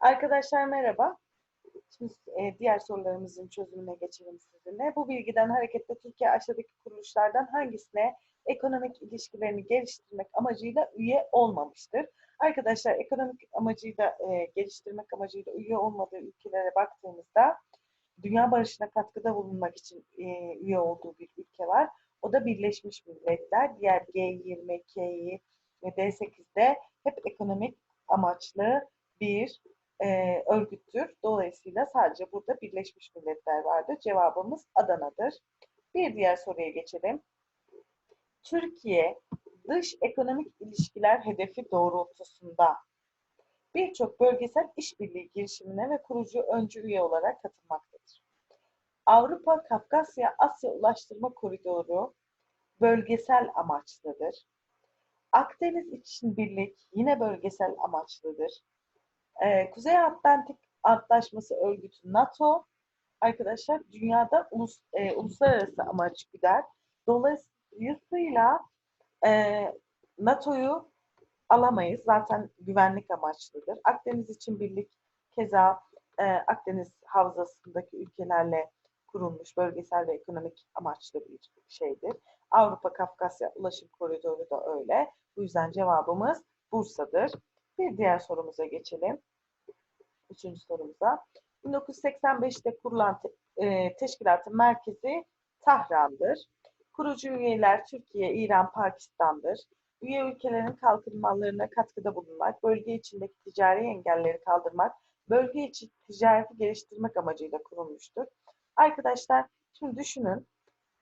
Arkadaşlar merhaba. Şimdi e, diğer sorularımızın çözümüne geçelim sizinle. Bu bilgiden hareketle Türkiye aşağıdaki kuruluşlardan hangisine ekonomik ilişkilerini geliştirmek amacıyla üye olmamıştır? Arkadaşlar ekonomik amacıyla e, geliştirmek amacıyla üye olmadığı ülkelere baktığımızda dünya barışına katkıda bulunmak için e, üye olduğu bir ülke var. O da Birleşmiş Milletler. Diğer G20, Kİ ve D8'de hep ekonomik amaçlı bir e, örgüttür. Dolayısıyla sadece burada Birleşmiş Milletler vardır. Cevabımız Adana'dır. Bir diğer soruya geçelim. Türkiye dış ekonomik ilişkiler hedefi doğrultusunda birçok bölgesel işbirliği girişimine ve kurucu öncü üye olarak katılmaktadır. Avrupa, Kafkasya, Asya Ulaştırma Koridoru bölgesel amaçlıdır. Akdeniz İçin Birlik yine bölgesel amaçlıdır. Ee, Kuzey Atlantik Antlaşması Örgütü NATO arkadaşlar dünyada ulus, e, uluslararası amaç güder. Dolayısıyla e, NATO'yu alamayız. Zaten güvenlik amaçlıdır. Akdeniz için birlik keza e, Akdeniz havzasındaki ülkelerle kurulmuş bölgesel ve ekonomik amaçlı bir şeydir. Avrupa Kafkasya Ulaşım Koridoru da öyle. Bu yüzden cevabımız Bursa'dır. Bir diğer sorumuza geçelim. Üçüncü sorumuza. 1985'te kurulan e, teşkilatın merkezi Tahran'dır. Kurucu üyeler Türkiye, İran, Pakistan'dır. Üye ülkelerin kalkınmalarına katkıda bulunmak, bölge içindeki ticari engelleri kaldırmak, bölge içi ticareti geliştirmek amacıyla kurulmuştur. Arkadaşlar şimdi düşünün,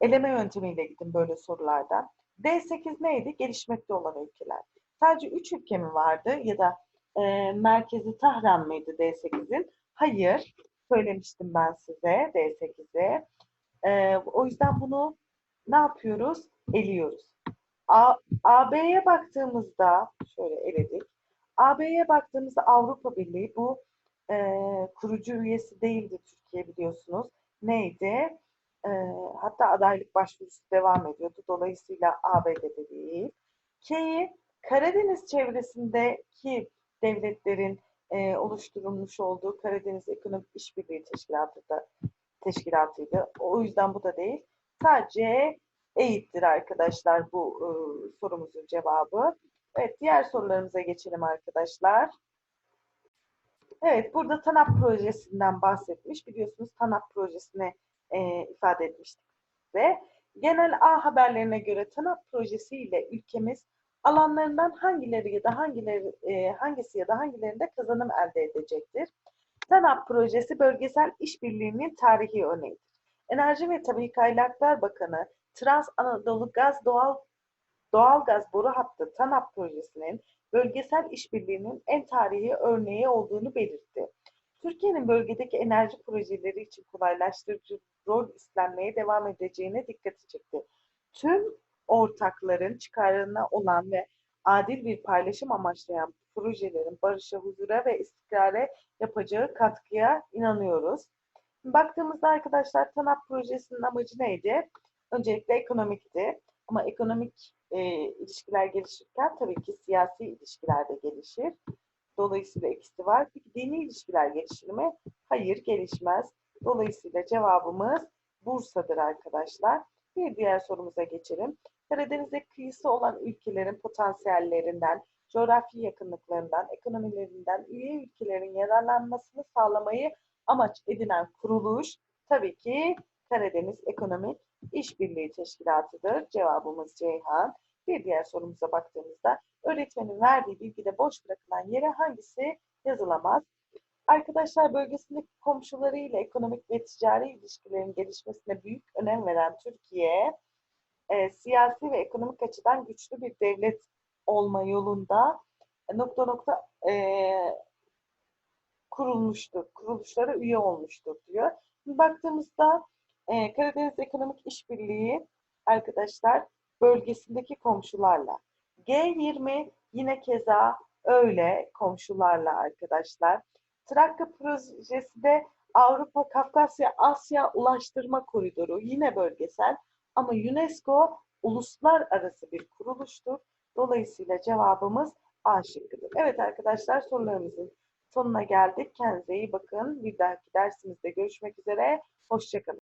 eleme yöntemiyle gidin böyle sorularda. D8 neydi? Gelişmekte olan ülkeler. Sadece 3 ülke mi vardı ya da e, merkezi Tahran mıydı D8'in? Hayır. Söylemiştim ben size D8'i. E, o yüzden bunu ne yapıyoruz? Eliyoruz. AB'ye baktığımızda şöyle eledik. AB'ye baktığımızda Avrupa Birliği bu e, kurucu üyesi değildi Türkiye biliyorsunuz. Neydi? E, hatta adaylık başvurusu devam ediyordu. Dolayısıyla AB'de değil. K'yi Karadeniz çevresindeki devletlerin e, oluşturulmuş olduğu Karadeniz Ekonomik İşbirliği Teşkilatı da teşkilatıydı. O yüzden bu da değil. Sadece EİT'tir arkadaşlar bu e, sorumuzun cevabı. Evet diğer sorularımıza geçelim arkadaşlar. Evet burada TANAP projesinden bahsetmiş. Biliyorsunuz TANAP projesini e, ifade etmiştik ve genel A haberlerine göre TANAP projesiyle ülkemiz alanlarından hangileri ya da hangileri e, hangisi ya da hangilerinde kazanım elde edecektir? TANAP projesi bölgesel işbirliğinin tarihi örneğidir. Enerji ve Tabii Kaynaklar Bakanı Trans Anadolu Gaz Doğal Doğal Gaz Boru Hattı TANAP projesinin bölgesel işbirliğinin en tarihi örneği olduğunu belirtti. Türkiye'nin bölgedeki enerji projeleri için kolaylaştırıcı rol üstlenmeye devam edeceğine dikkati çekti. Tüm ortakların çıkarına olan ve adil bir paylaşım amaçlayan projelerin barışa, huzura ve istikrara yapacağı katkıya inanıyoruz. Baktığımızda arkadaşlar TANAP projesinin amacı neydi? Öncelikle ekonomikti. Ama ekonomik e, ilişkiler gelişirken tabii ki siyasi ilişkiler de gelişir. Dolayısıyla ikisi var. Peki dini ilişkiler gelişir mi? Hayır gelişmez. Dolayısıyla cevabımız Bursa'dır arkadaşlar. Bir diğer sorumuza geçelim. Karadeniz'e kıyısı olan ülkelerin potansiyellerinden, coğrafi yakınlıklarından, ekonomilerinden üye ülkelerin yararlanmasını sağlamayı amaç edinen kuruluş tabii ki Karadeniz Ekonomik İşbirliği Teşkilatı'dır. Cevabımız Ceyhan. Bir diğer sorumuza baktığımızda öğretmenin verdiği bilgide boş bırakılan yere hangisi yazılamaz? Arkadaşlar bölgesindeki komşularıyla ekonomik ve ticari ilişkilerin gelişmesine büyük önem veren Türkiye, e, siyasi ve ekonomik açıdan güçlü bir devlet olma yolunda nokta nokta e, kurulmuştur, kuruluşlara üye olmuştur diyor. Baktığımızda e, Karadeniz Ekonomik İşbirliği arkadaşlar bölgesindeki komşularla. G20 yine keza öyle komşularla arkadaşlar. Trakya projesi de Avrupa, Kafkasya, Asya Ulaştırma Koridoru yine bölgesel ama UNESCO uluslararası bir kuruluştur. Dolayısıyla cevabımız A şıkkıdır. Evet arkadaşlar sorularımızın sonuna geldik. Kendinize iyi bakın. Bir dahaki dersimizde görüşmek üzere. Hoşçakalın.